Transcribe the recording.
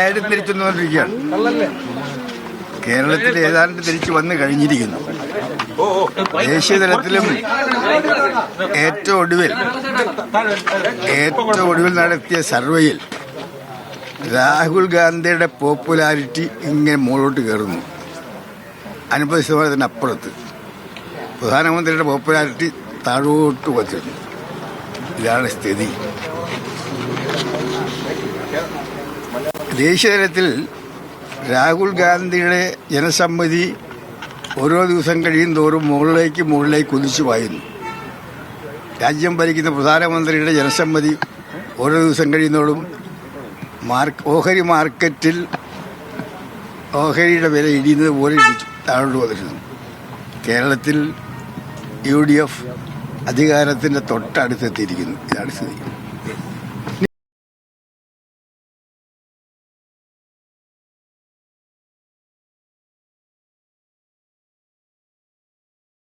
എല്ലാവരും തിരിച്ചു വന്നുകൊണ്ടിരിക്കുകയാണ് കേരളത്തിൽ ഏതാണ്ട് തിരിച്ചു വന്നു കഴിഞ്ഞിരിക്കുന്നു. ദേശീയ തലത്തിലും ഏറ്റവും ഒടുവിൽ ഏറ്റവും ഒടുവിൽ നടത്തിയ സർവേയിൽ രാഹുൽ ഗാന്ധിയുടെ പോപ്പുലാരിറ്റി ഇങ്ങനെ മുകളോട്ട് കയറുന്നു. അൻപത് ശതമാനത്തിന് അപ്പുറത്ത്. പ്രധാനമന്ത്രിയുടെ പോപ്പുലാരിറ്റി താഴോട്ട് വച്ചിരുന്നു ഇതാണ് സ്ഥിതി. ദേശീയ തലത്തിൽ രാഹുൽ ഗാന്ധിയുടെ ജനസമ്മതി ഓരോ ദിവസം കഴിയും തോറും മുകളിലേക്ക് മുകളിലേക്ക് കുതിച്ചു പായുന്നു. രാജ്യം ഭരിക്കുന്ന പ്രധാനമന്ത്രിയുടെ ജനസമ്മതി ഓരോ ദിവസം കഴിയുന്നതോടും മാർക്ക് ഓഹരി മാർക്കറ്റിൽ ഓഹരിയുടെ വില ഇടിയുന്നത് പോലെ ഇടിച്ചു താഴോട്ട് വന്നിരുന്നു. കേരളത്തിൽ യു ഡി എഫ് അധികാരത്തിന്റെ തൊട്ടടുത്തെത്തിയിരിക്കുന്നു ഇതാണ് സ്ഥിതി